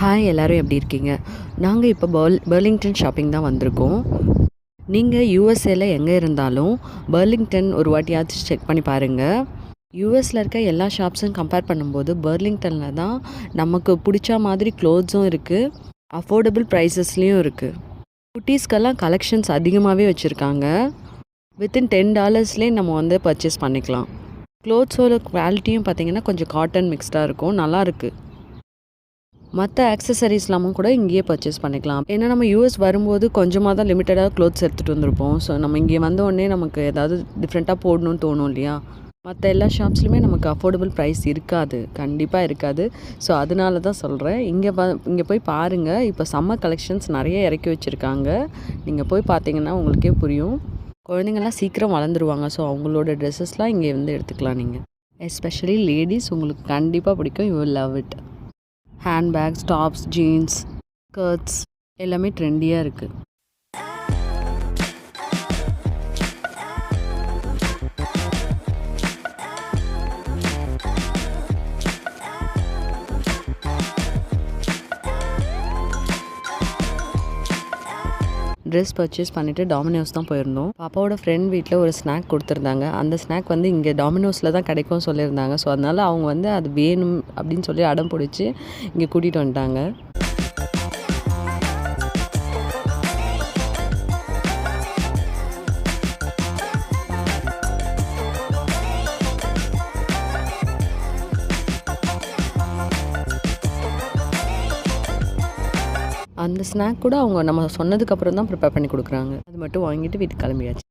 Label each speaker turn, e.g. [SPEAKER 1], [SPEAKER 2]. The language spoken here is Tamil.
[SPEAKER 1] ஹாய் எல்லோரும் எப்படி இருக்கீங்க? நாங்கள் இப்போ பர்ல் பர்லிங்டன் ஷாப்பிங் தான் வந்திருக்கோம். நீங்கள் யூஎஸ்ஏல எங்கே இருந்தாலும் பர்லிங்டன் ஒரு வாட்டியாச்சும் செக் பண்ணி பாருங்கள் யூஎஸில் இருக்க எல்லா ஷாப்ஸும் கம்பேர் பண்ணும்போது பர்லிங்டனில் தான் நமக்கு பிடிச்ச மாதிரி க்ளோத்ஸும் இருக்குது அஃபோர்டபுள் ப்ரைஸஸ்லேயும் இருக்குது குட்டீஸ்க்கெல்லாம் கலெக்ஷன்ஸ் அதிகமாகவே வச்சுருக்காங்க. வித்தின் டென் டாலர்ஸ்லேயே நம்ம வந்து பர்ச்சேஸ் பண்ணிக்கலாம். க்ளோத்ஸோட குவாலிட்டியும் பார்த்தீங்கன்னா கொஞ்சம் காட்டன் மிக்ஸ்டாக இருக்கும். நல்லாயிருக்கு மற்ற ஆக்சசரிஸ்லாமும் கூட இங்கேயே பர்ச்சேஸ் பண்ணிக்கலாம். ஏன்னா நம்ம யூஎஸ் வரும்போது கொஞ்சமாக தான் லிமிட்டடாக க்ளோத்ஸ் எடுத்துகிட்டு வந்திருப்போம். ஸோ நம்ம இங்கே வந்த உடனே நமக்கு ஏதாவது டிஃப்ரெண்ட்டாக போடணும்னு தோணும் இல்லையா? மற்ற எல்லா ஷாப்ஸ்லையுமே நமக்கு அஃபோர்டபுள் ப்ரைஸ் இருக்காது. கண்டிப்பாக இருக்காது. ஸோ அதனால தான் சொல்கிறேன் இங்கே ப இங்கே போய் பாருங்கள் இப்போ சம்மர் கலெக்ஷன்ஸ் நிறைய இறக்கி வச்சுருக்காங்க. நீங்கள் போய் பார்த்தீங்கன்னா உங்களுக்கே புரியும். குழந்தைங்கள்லாம் சீக்கிரம் வளர்ந்துருவாங்க. ஸோ அவங்களோட ட்ரெஸ்ஸஸ்லாம் இங்கே வந்து எடுத்துக்கலாம் நீங்கள் எஸ்பெஷலி லேடிஸ் உங்களுக்கு கண்டிப்பாக பிடிக்கும். You love it handbags tops jeans skirts எல்லாமே ட்ரெண்டியாக இருக்குது ட்ரெஸ் பர்ச்சேஸ் பண்ணிவிட்டு டாமினோஸ் தான் போயிருந்தோம். பாப்பாவோட ஃப்ரெண்ட் வீட்டில் ஒரு ஸ்நாக் கொடுத்துருந்தாங்க. அந்த ஸ்நாக் வந்து இங்கே டாமினோஸில் தான் கிடைக்கும் சொல்லியிருந்தாங்க. ஸோ அதனால் அவங்க வந்து அது வேணும் அப்படின்னு சொல்லி அடம் பிடிச்சி இங்கே கூட்டிகிட்டு வந்துட்டாங்க. அந்த ஸ்நாக் கூட அவங்க நம்ம சொன்னதுக்கப்புறம் தான் ப்ரிப்பேர் பண்ணி கொடுக்குறாங்க. அது மட்டும் வாங்கிட்டு வீட்டுக்கு கிளம்பியாச்சு.